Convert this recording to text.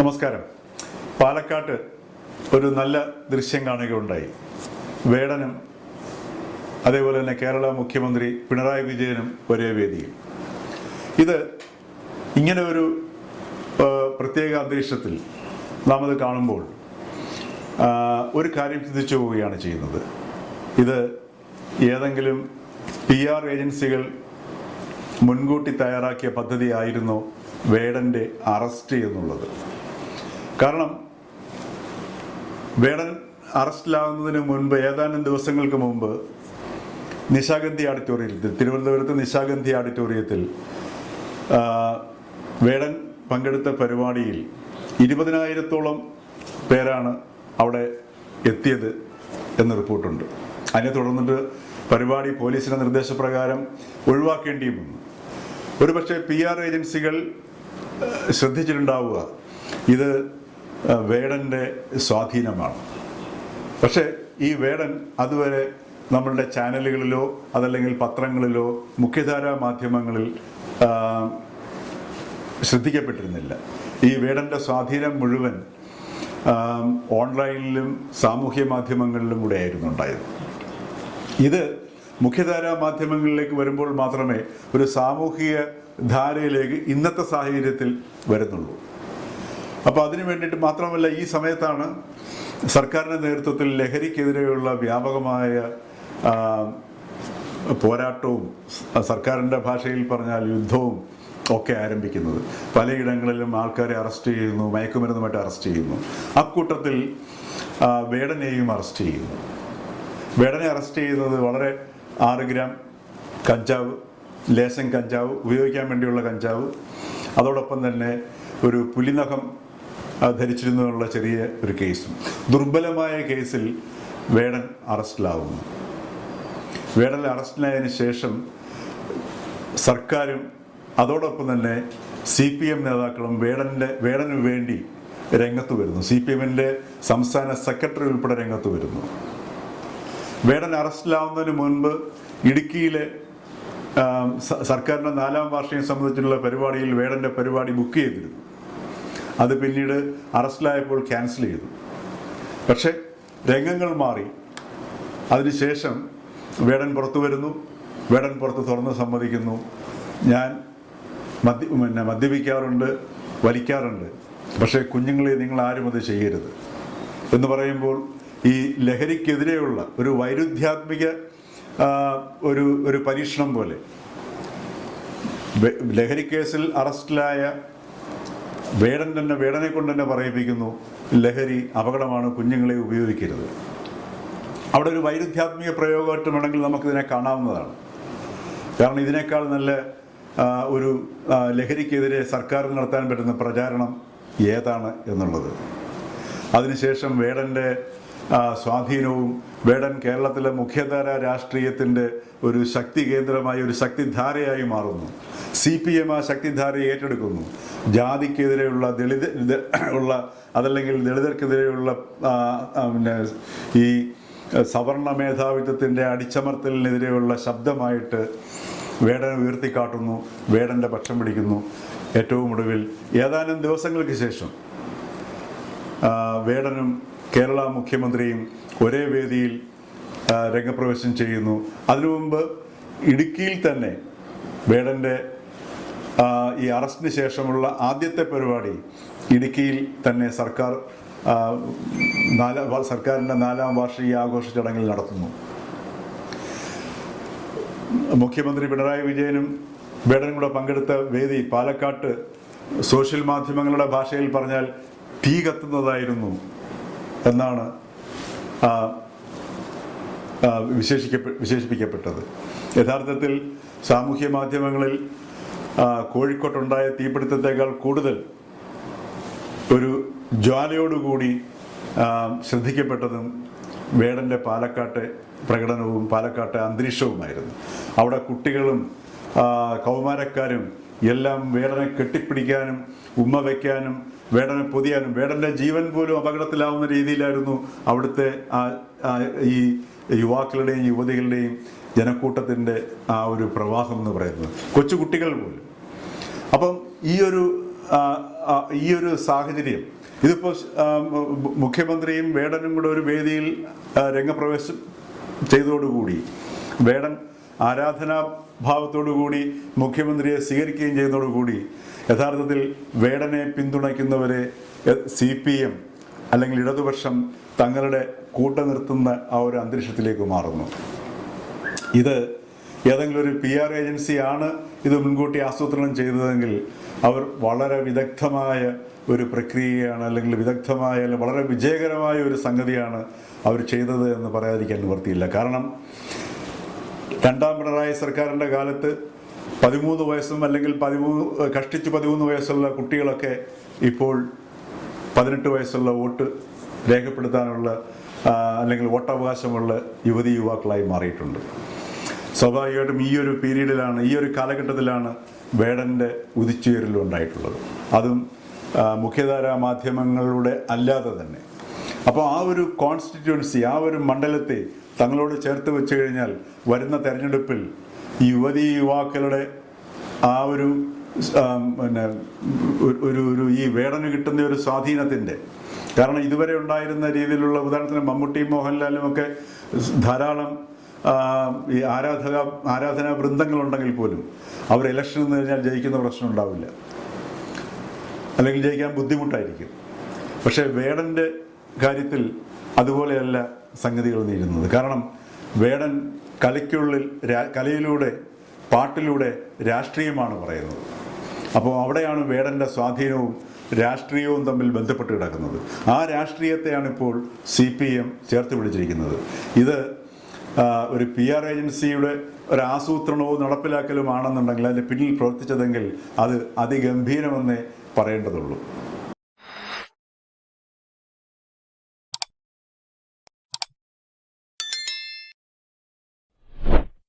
നമസ്കാരം. പാലക്കാട്ട് ഒരു നല്ല ദൃശ്യം കാണുകയുണ്ടായി. വേടനും അതേപോലെ തന്നെ കേരള മുഖ്യമന്ത്രി പിണറായി വിജയനും ഒരേ വേദിയിൽ. ഇത് ഇങ്ങനെ ഒരു പ്രത്യേക അന്തരീക്ഷത്തിൽ നാം അത് കാണുമ്പോൾ ഒരു കാര്യം ചിന്തിച്ചു പോവുകയാണ് ചെയ്യുന്നത്. ഇത് ഏതെങ്കിലും പി ആർ ഏജൻസികൾ മുൻകൂട്ടി തയ്യാറാക്കിയ പദ്ധതി ആയിരുന്നു വേടന്റെ അറസ്റ്റ് എന്നുള്ളത്. കാരണം വേടൻ അറസ്റ്റിലാവുന്നതിന് മുൻപ് ഏതാനും ദിവസങ്ങൾക്ക് മുമ്പ് നിശാഗന്ധി ഓഡിറ്റോറിയത്തിൽ തിരുവനന്തപുരത്ത് നിശാഗന്ധി ഓഡിറ്റോറിയത്തിൽ വേടൻ പങ്കെടുത്ത പരിപാടിയിൽ ഇരുപതിനായിരത്തോളം പേരാണ് അവിടെ എത്തിയത് എന്ന് റിപ്പോർട്ടുണ്ട്. അതിനെ തുടർന്നിട്ട് പരിപാടി പോലീസിന്റെ നിർദ്ദേശപ്രകാരം ഒഴിവാക്കേണ്ടിയും വന്നു ഒരുപക്ഷെ പി ആർ ഏജൻസികൾ ശ്രദ്ധിച്ചിട്ടുണ്ടാവുക. ഇത് വേടന്റെ സ്വാധീനമാണ്. പക്ഷേ ഈ വേടൻ അതുവരെ നമ്മളുടെ ചാനലുകളിലോ അതല്ലെങ്കിൽ പത്രങ്ങളിലോ മുഖ്യധാരാ മാധ്യമങ്ങളിൽ ശ്രദ്ധിക്കപ്പെട്ടിരുന്നില്ല. ഈ വേടന്റെ സ്വാധീനം മുഴുവൻ ഓൺലൈനിലും സാമൂഹ്യ മാധ്യമങ്ങളിലും കൂടെ ആയിരുന്നു ഉണ്ടായത്. ഇത് മുഖ്യധാരാ മാധ്യമങ്ങളിലേക്ക് വരുമ്പോൾ മാത്രമേ ഒരു സാമൂഹിക ധാരയിലേക്ക് ഇന്നത്തെ സാഹചര്യത്തിൽ വരുന്നുള്ളൂ. അപ്പോൾ അതിനു വേണ്ടിയിട്ട് മാത്രമല്ല ഈ സമയത്താണ് സർക്കാരിന്റെ നേതൃത്വത്തിൽ ലഹരിക്കെതിരെയുള്ള വ്യാപകമായ പോരാട്ടവും സർക്കാരിന്റെ ഭാഷയിൽ പറഞ്ഞാൽ യുദ്ധവും ഒക്കെ ആരംഭിക്കുന്നത്. പലയിടങ്ങളിലും ആൾക്കാരെ അറസ്റ്റ് ചെയ്യുന്നു മയക്കുമരുന്നുമായിട്ട് അറസ്റ്റ് ചെയ്യുന്നു. അക്കൂട്ടത്തിൽ വേടനെയും അറസ്റ്റ് ചെയ്യുന്നു. വേടനെ അറസ്റ്റ് ചെയ്യുന്നത് വളരെ ആറ് ഗ്രാം കഞ്ചാവ് ലേശം കഞ്ചാവ് ഉപയോഗിക്കാൻ വേണ്ടിയുള്ള കഞ്ചാവ്. അതോടൊപ്പം തന്നെ ഒരു പുലിനഖം ധരിച്ചിരുന്നു എന്നുള്ള ചെറിയ ഒരു കേസും. ദുർബലമായ കേസിൽ വേടൻ അറസ്റ്റിലാവുന്നു. വേടൻ അറസ്റ്റിലായതിനു ശേഷം സർക്കാരും അതോടൊപ്പം തന്നെ സി പി എം നേതാക്കളും വേടന്റെ വേടനു വേണ്ടി രംഗത്ത് വരുന്നു. സി പി എമ്മിന്റെ സംസ്ഥാന സെക്രട്ടറി ഉൾപ്പെടെ രംഗത്ത് വരുന്നു. വേടൻ അറസ്റ്റിലാവുന്നതിന് മുൻപ് ഇടുക്കിയിലെ സർക്കാരിന്റെ നാലാം വാർഷികം സംബന്ധിച്ചിട്ടുള്ള പരിപാടിയിൽ വേടന്റെ പരിപാടി ബുക്ക് ചെയ്തിരുന്നു. അത് പിന്നീട് അറസ്റ്റിലായപ്പോൾ ക്യാൻസൽ ചെയ്തു. പക്ഷേ രംഗങ്ങൾ മാറി. അതിനുശേഷം വേടൻ പുറത്തു വരുന്നു. വേടൻ പുറത്ത് തുറന്ന് സമ്മതിക്കുന്നു. ഞാൻ മദ്യ പിന്നെ മദ്യപിക്കാറുണ്ട് വലിക്കാറുണ്ട്. പക്ഷേ കുഞ്ഞുങ്ങളെ നിങ്ങൾ ആരും അത് ചെയ്യരുത്. എന്ന് പറയുമ്പോൾ ഈ ലഹരിക്കെതിരെയുള്ള ഒരു വൈരുദ്ധ്യാത്മിക ഒരു ഒരു പരീക്ഷണം പോലെ. ലഹരിക്കേസിൽ ലഹരി കേസിൽ അറസ്റ്റിലായ വേടൻ തന്നെ വേടനെ കൊണ്ട് തന്നെ പറയിപ്പിക്കുന്നു. ലഹരി അപകടമാണ് കുഞ്ഞുങ്ങളെ ഉപയോഗിക്കരുത്. അവിടെ ഒരു വൈരുദ്ധ്യാത്മിക പ്രയോഗമായിട്ട് വേണമെങ്കിൽ നമുക്കിതിനെ കാണാവുന്നതാണ്. കാരണം ഇതിനേക്കാൾ നല്ല ഒരു ലഹരിക്കെതിരെ സർക്കാർ നടത്താൻ പറ്റുന്ന പ്രചാരണം ഏതാണ് എന്നുള്ളത്. അതിനുശേഷം വേടന്റെ സ്വാധീനവും വേടൻ കേരളത്തിലെ മുഖ്യധാര രാഷ്ട്രീയത്തിന്റെ ഒരു ശക്തി കേന്ദ്രമായി ഒരു ശക്തിധാരയായി മാറുന്നു. സി പി എം ആ ശക്തിധാരയെ ഏറ്റെടുക്കുന്നു. ജാതിക്കെതിരെയുള്ള ദളിത് ഉള്ള അതല്ലെങ്കിൽ ദളിതർക്കെതിരെയുള്ള പിന്നെ ഈ സവർണ മേധാവിത്വത്തിന്റെ അടിച്ചമർത്തലിനെതിരെയുള്ള ശബ്ദമായിട്ട് വേടനെ ഉയർത്തിക്കാട്ടുന്നു. വേടന്റെ പക്ഷം പിടിക്കുന്നു. ഏറ്റവും ഒടുവിൽ ഏതാനും ദിവസങ്ങൾക്ക് ശേഷം വേടനും കേരള മുഖ്യമന്ത്രിയും ഒരേ വേദിയിൽ രംഗപ്രവേശം ചെയ്യുന്നു. അതിനു മുമ്പ് ഇടുക്കിയിൽ തന്നെ വേടന്റെ ഈ അറസ്റ്റിന് ശേഷമുള്ള ആദ്യത്തെ പരിപാടി ഇടുക്കിയിൽ തന്നെ സർക്കാർ നാലാം സർക്കാരിന്റെ നാലാം വാർഷിക ആഘോഷ ചടങ്ങിൽ നടത്തുന്നു. മുഖ്യമന്ത്രി പിണറായി വിജയനും വേടനും കൂടെ പങ്കെടുത്ത വേദി പാലക്കാട്ട് സോഷ്യൽ മാധ്യമങ്ങളുടെ ഭാഷയിൽ പറഞ്ഞാൽ തീ കത്തുന്നതായിരുന്നു എന്നാണ് വിശേഷിക്കപ്പെ വിശേഷിപ്പിക്കപ്പെട്ടത്. യഥാർത്ഥത്തിൽ സാമൂഹ്യ മാധ്യമങ്ങളിൽ കോഴിക്കോട്ടുണ്ടായ തീപിടുത്തത്തേക്കാൾ കൂടുതൽ ഒരു ജ്വാലയോടുകൂടി ശ്രദ്ധിക്കപ്പെട്ടതും വേടന്റെ പാലക്കാട്ടെ പ്രകടനവും പാലക്കാട്ടെ അന്തരീക്ഷവുമായിരുന്നു. അവിടെ കുട്ടികളും കൗമാരക്കാരും എല്ലാം വേടനെ കെട്ടിപ്പിടിക്കാനും ഉമ്മ വയ്ക്കാനും വേടനെ പൊതിയാനും വേടന്റെ ജീവൻ പോലും അപകടത്തിലാവുന്ന രീതിയിലായിരുന്നു അവിടുത്തെ ആ ഈ യുവാക്കളുടെയും യുവതികളുടെയും ജനക്കൂട്ടത്തിന്റെ ആ ഒരു പ്രവാഹം എന്ന് പറയുന്നത്. കൊച്ചു കുട്ടികൾ പോലും. അപ്പം ഈ ഒരു ഈ ഒരു സാഹചര്യം ഇതിപ്പോൾ മുഖ്യമന്ത്രിയും വേടനും കൂടെ ഒരു വേദിയിൽ രംഗപ്രവേശം ചെയ്തതോടുകൂടി വേടൻ ആരാധനാഭാവത്തോടുകൂടി മുഖ്യമന്ത്രിയെ സ്വീകരിക്കുകയും ചെയ്യുന്നതോടുകൂടി യഥാർത്ഥത്തിൽ വേടനെ പിന്തുണയ്ക്കുന്നവരെ സി പി എം അല്ലെങ്കിൽ ഇടതുപക്ഷം തങ്ങളുടെ കൂട്ടം നിർത്തുന്ന ആ ഒരു അന്തരീക്ഷത്തിലേക്ക് മാറുന്നു. ഇത് ഏതെങ്കിലും ഒരു പി ആർ ഏജൻസിയാണ് ഇത് മുൻകൂട്ടി ആസൂത്രണം ചെയ്തതെങ്കിൽ അവർ വളരെ വിദഗ്ധമായ ഒരു പ്രക്രിയയാണ് അല്ലെങ്കിൽ വിദഗ്ധമായ അല്ലെങ്കിൽ വളരെ വിജയകരമായ ഒരു സംഗതിയാണ് അവർ ചെയ്തത് എന്ന് പറയാതിരിക്കാൻ നിവർത്തിയില്ല കാരണം രണ്ടാം പിണറായി സർക്കാരിന്റെ കാലത്ത് പതിമൂന്ന് വയസ്സും അല്ലെങ്കിൽ പതിമൂന്ന് കഷ്ടിച്ച് പതിമൂന്ന് വയസ്സുള്ള കുട്ടികളൊക്കെ ഇപ്പോൾ പതിനെട്ട് വയസ്സുള്ള വോട്ട് രേഖപ്പെടുത്താനുള്ള അല്ലെങ്കിൽ വോട്ടവകാശമുള്ള യുവതി യുവാക്കളായി മാറിയിട്ടുണ്ട്. സ്വാഭാവികമായിട്ടും ഈ ഒരു പീരീഡിലാണ് ഈ ഒരു കാലഘട്ടത്തിലാണ് വേടന്റെ ഉദിച്ചുയരലും ഉണ്ടായിട്ടുള്ളത് അതും മുഖ്യധാരാ മാധ്യമങ്ങളുടെ അല്ലാതെ തന്നെ. അപ്പോൾ ആ ഒരു കോൺസ്റ്റിറ്റ്യുവൻസി ആ ഒരു മണ്ഡലത്തെ തങ്ങളോട് ചേർത്ത് വെച്ചു കഴിഞ്ഞാൽ വരുന്ന തെരഞ്ഞെടുപ്പിൽ ഈ യുവതി യുവാക്കളുടെ ആ ഒരു പിന്നെ ഒരു ഒരു ഈ വേടന് കിട്ടുന്ന ഒരു സ്വാധീനത്തിന്റെ കാരണം ഇതുവരെ ഉണ്ടായിരുന്ന രീതിയിലുള്ള ഉദാഹരണത്തിന് മമ്മൂട്ടി മോഹൻലാലും ഒക്കെ ധാരാളം ഈ ആരാധക ആരാധനാ വൃന്ദങ്ങളുണ്ടെങ്കിൽ പോലും അവർ ഇലക്ഷൻ എന്ന് കഴിഞ്ഞാൽ ജയിക്കുന്ന പ്രശ്നം ഉണ്ടാവില്ല. അല്ലെങ്കിൽ ജയിക്കാൻ ബുദ്ധിമുട്ടായിരിക്കും. പക്ഷേ വേടന്റെ കാര്യത്തിൽ അതുപോലെയല്ല സംഗതികൾ നേരുന്നത് കാരണം വേടൻ കലയ്ക്കുള്ളിൽ കലയിലൂടെ പാട്ടിലൂടെ രാഷ്ട്രീയമാണ് പറയുന്നത്. അപ്പോൾ അവിടെയാണ് വേടന്റെ സ്വാധീനവും രാഷ്ട്രീയവും തമ്മിൽ ബന്ധപ്പെട്ട് കിടക്കുന്നത്. ആ രാഷ്ട്രീയത്തെയാണ് ഇപ്പോൾ സി പി എം ചേർത്ത് പിടിച്ചിരിക്കുന്നത്. ഇത് ഒരു പി ആർ ഏജൻസിയുടെ ഒരു ആസൂത്രണവും നടപ്പിലാക്കലുമാണെന്നുണ്ടെങ്കിൽ അതിന്റെ പിന്നിൽ പ്രവർത്തിച്ചതെങ്കിൽ അത് അതിഗംഭീരമെന്നേ പറയേണ്ടതുള്ളൂ.